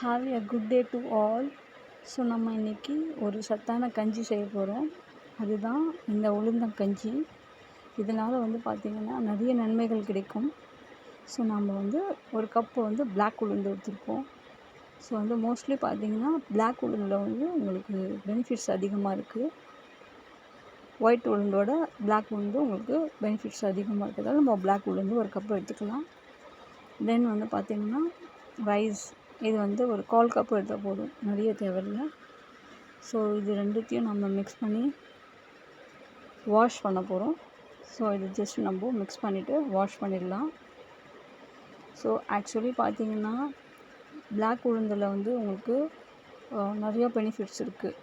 Have a good day to all so நம்ம இன்றைக்கி ஒரு சத்தான கஞ்சி செய்ய போகிறோம் அதுதான் இந்த உளுந்தங்கஞ்சி இதனால் வந்து பார்த்திங்கன்னா நிறைய நன்மைகள் கிடைக்கும். ஸோ நம்ம வந்து ஒரு கப்பு வந்து பிளாக் உளுந்து எடுத்துருக்கோம் ஸோ வந்து மோஸ்ட்லி பார்த்திங்கன்னா பிளாக் உளுந்தில் வந்து உங்களுக்கு பெனிஃபிட்ஸ் அதிகமாக இருக்குது ஒயிட் உளுந்தோட பிளாக் உளுந்து உங்களுக்கு பெனிஃபிட்ஸ் அதிகமாக இருக்கிறதால நம்ம பிளாக் உளுந்து ஒரு கப்பு எடுத்துக்கலாம். தென் வந்து பார்த்திங்கன்னா ரைஸ் இது வந்து ஒரு கால் கப் எடுத்தால் போதும். நிறைய தேவையில்லை. ஸோ இது ரெண்டுத்தையும் நம்ம மிக்ஸ் பண்ணி வாஷ் பண்ண போகிறோம் ஸோ இது ஜஸ்ட் நம்ம மிக்ஸ் பண்ணிவிட்டு வாஷ் பண்ணிடலாம். ஸோ ஆக்சுவலி பார்த்தீங்கன்னா பிளாக் உளுந்தில் வந்து உங்களுக்கு நிறையா பெனிஃபிட்ஸ் இருக்குது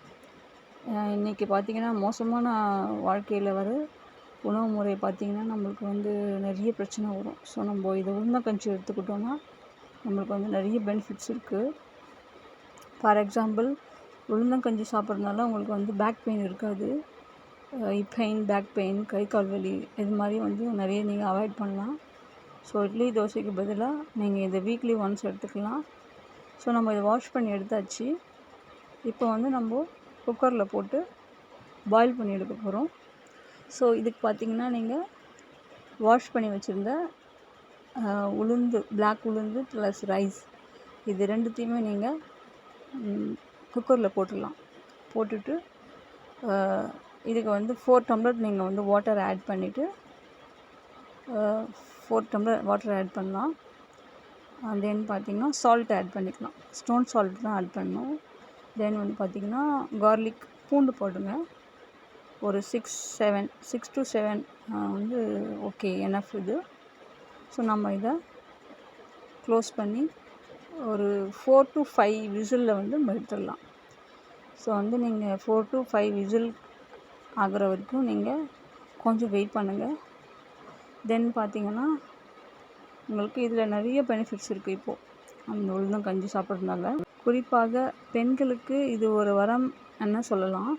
இன்றைக்கி பார்த்திங்கன்னா மோசமான வாழ்க்கையில் வர உணவு முறை பார்த்திங்கன்னா நம்மளுக்கு வந்து நிறைய பிரச்சனை வரும். ஸோ நம்ம இதை உளுந்தங்கஞ்சி எடுத்துக்கிட்டோம்னா நம்மளுக்கு வந்து நிறைய பெனிஃபிட்ஸ் இருக்குது ஃபார் எக்ஸாம்பிள் உளுந்தங்கஞ்சி சாப்பிட்றதுனால உங்களுக்கு வந்து பேக் பெயின் இருக்காது. ஹிப் பெயின் பேக் பெயின் கை கால் வலி இது மாதிரி வந்து நிறைய நீங்கள் அவாய்ட் பண்ணலாம். ஸோ இட்லி தோசைக்கு பதிலாக நீங்கள் இதை வீக்லி ஒன்ஸ் எடுத்துக்கலாம். ஸோ நம்ம இதை வாஷ் பண்ணி எடுத்தாச்சு. இப்போ வந்து நம்ம குக்கரில் போட்டு பாயில் பண்ணி எடுக்க போகிறோம் ஸோ இதுக்கு பார்த்திங்கன்னா நீங்கள் வாஷ் பண்ணி வச்சுருந்த உளுந்து பிளாக் உளுந்து ப்ளஸ் ரைஸ் இது ரெண்டுத்தையுமே நீங்கள் குக்கரில் போட்டுடலாம். போட்டுட்டு இதுக்கு வந்து ஃபோர் டம்ளர் நீங்கள் வந்து வாட்டர் ஆட் பண்ணிவிட்டு ஃபோர் டம்ளர் வாட்டர் ஆட் பண்ணலாம். தென் பார்த்திங்கன்னா சால்ட் ஆட் பண்ணிக்கலாம். ஸ்டோன் சால்ட் தான் ஆட் பண்ணணும். தென் வந்து பார்த்திங்கன்னா கார்லிக் பூண்டு போடுங்க. ஒரு six seven six to seven வந்து ஓகே எனஃப் இது. ஸோ நம்ம இதை க்ளோஸ் பண்ணி ஒரு ஃபோர் டு ஃபைவ் விசிலில் வந்து எடுத்துடலாம் ஸோ வந்து நீங்கள் ஃபோர் டு ஃபைவ் விசில் ஆகிற வரைக்கும் நீங்கள் கொஞ்சம் வெயிட் பண்ணுங்கள் தென் பார்த்தீங்கன்னா உங்களுக்கு இதில் நிறைய பெனிஃபிட்ஸ் இருக்குது இப்போது அந்த உளுந்தம் கஞ்சி சாப்பிட்றதுனால. குறிப்பாக பெண்களுக்கு இது ஒரு வரம் என்ன சொல்லலாம்?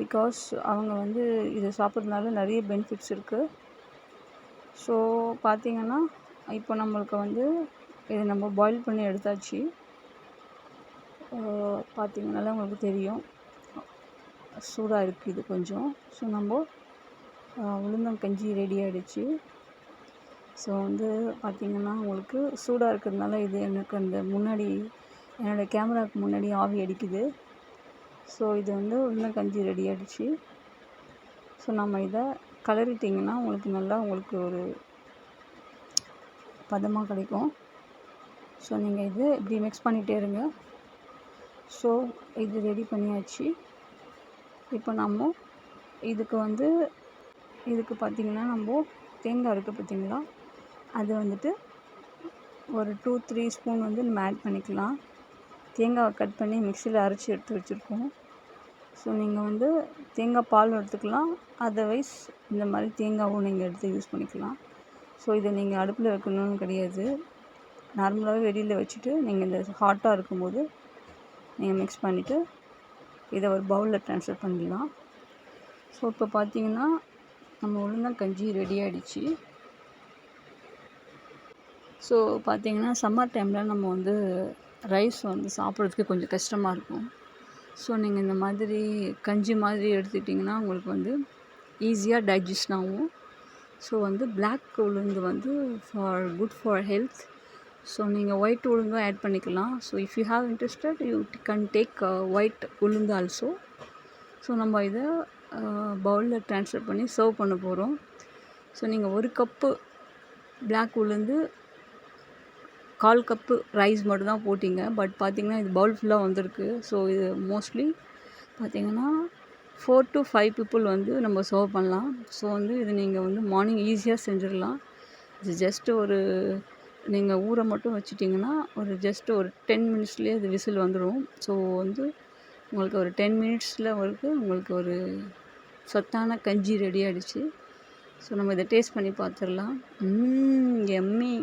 பிகாஸ் அவங்க வந்து இதை சாப்பிட்றதுனால நிறைய பெனிஃபிட்ஸ் இருக்குது ஸோ பார்த்திங்கன்னா இப்போ நம்மளுக்கு வந்து இதை நம்ம பாயில் பண்ணி எடுத்தாச்சு. பார்த்திங்கனால உங்களுக்கு தெரியும். சூடாக இருக்குது இது கொஞ்சம். ஸோ நம்ம உளுந்தங்கஞ்சி ரெடி ஆகிடுச்சு ஸோ வந்து பார்த்திங்கன்னா உங்களுக்கு சூடாக இருக்கிறதுனால இது எனக்கு அந்த முன்னாடி என்னோடய கேமராவுக்கு முன்னாடி ஆவி அடிக்குது. ஸோ இது வந்து உளுந்தங்கஞ்சி ரெடி ஆகிடுச்சு ஸோ நம்ம இதை கலரிட்டிங்கன்னா உங்களுக்கு நல்லா உங்களுக்கு ஒரு பதமாக கிடைக்கும். ஸோ நீங்கள் இது இப்படி மிக்ஸ் பண்ணிகிட்டே இருங்க. ஸோ இது ரெடி பண்ணியாச்சு. இப்போ நம்ம இதுக்கு வந்து இதுக்கு பார்த்திங்கன்னா நம்ம தேங்காய் இருக்குது பார்த்திங்களா? அது வந்துட்டு ஒரு டூ த்ரீ ஸ்பூன் வந்து நம்ம ஆட் பண்ணிக்கலாம். தேங்காவை கட் பண்ணி மிக்சியில் அரைச்சி எடுத்து வச்சுருக்கோம். ஸோ நீங்கள் வந்து தேங்காய் பால் எடுத்துக்கலாம். அதர்வைஸ் இந்த மாதிரி தேங்காவும் நீங்கள் எடுத்து யூஸ் பண்ணிக்கலாம். ஸோ இதை நீங்கள் அடுப்பில் வைக்கணும்னு கிடையாது. நார்மலாகவே வெளியில் வச்சுட்டு நீங்கள் இந்த ஹாட்டாக இருக்கும்போது நீங்கள் மிக்ஸ் பண்ணிவிட்டு இதை ஒரு பவுலில் ட்ரான்ஸ்ஃபர் பண்ணிடலாம். ஸோ இப்போ பார்த்தீங்கன்னா நம்ம உளுந்தங்கஞ்சி ரெடி ஆகிடுச்சு ஸோ பார்த்திங்கன்னா சம்மர் டைமில் நம்ம வந்து ரைஸ் வந்து சாப்பிட்றதுக்கு கொஞ்சம் கஷ்டமாக இருக்கும். ஸோ நீங்கள் இந்த மாதிரி கஞ்சி மாதிரி எடுத்துக்கிட்டிங்கன்னா உங்களுக்கு வந்து ஈஸியாக டைஜஸ்ட் ஆகும். ஸோ வந்து பிளாக் உளுந்து வந்து for good for health so நீங்கள் ஒயிட் உளுந்தும் ஆட் பண்ணிக்கலாம். So if you have interested you can take white உளுந்து ஆல்சோ ஸோ நம்ம இதை uh, பவுலில் ட்ரான்ஸ்ஃபர் பண்ணி சர்வ் பண்ண போகிறோம் ஸோ நீங்கள் ஒரு கப்பு பிளாக் உளுந்து கால் கப்பு ரைஸ் மட்டும் தான் போட்டிங்க. பட் பார்த்திங்கன்னா இது பவுல் ஃபுல்லாக வந்திருக்கு. ஸோ இது மோஸ்ட்லி பார்த்திங்கன்னா ஃபோர் டு ஃபைவ் பீப்புள் வந்து நம்ம சர்வ் பண்ணலாம். ஸோ வந்து இது நீங்கள் வந்து மார்னிங் ஈஸியாக செஞ்சிடலாம். இது ஜஸ்ட்டு ஒரு நீங்கள் ஊரை மட்டும் வச்சுட்டிங்கன்னா ஒரு ஜஸ்ட் ஒரு டென் மினிட்ஸ்லேயே அது விசில் வந்துடும் ஸோ வந்து உங்களுக்கு ஒரு டென் மினிட்ஸில் வரைக்கும் உங்களுக்கு ஒரு சத்தான கஞ்சி ரெடி ஆகிடுச்சு ஸோ நம்ம இதை டேஸ்ட் பண்ணி பார்த்துடலாம் எம்மி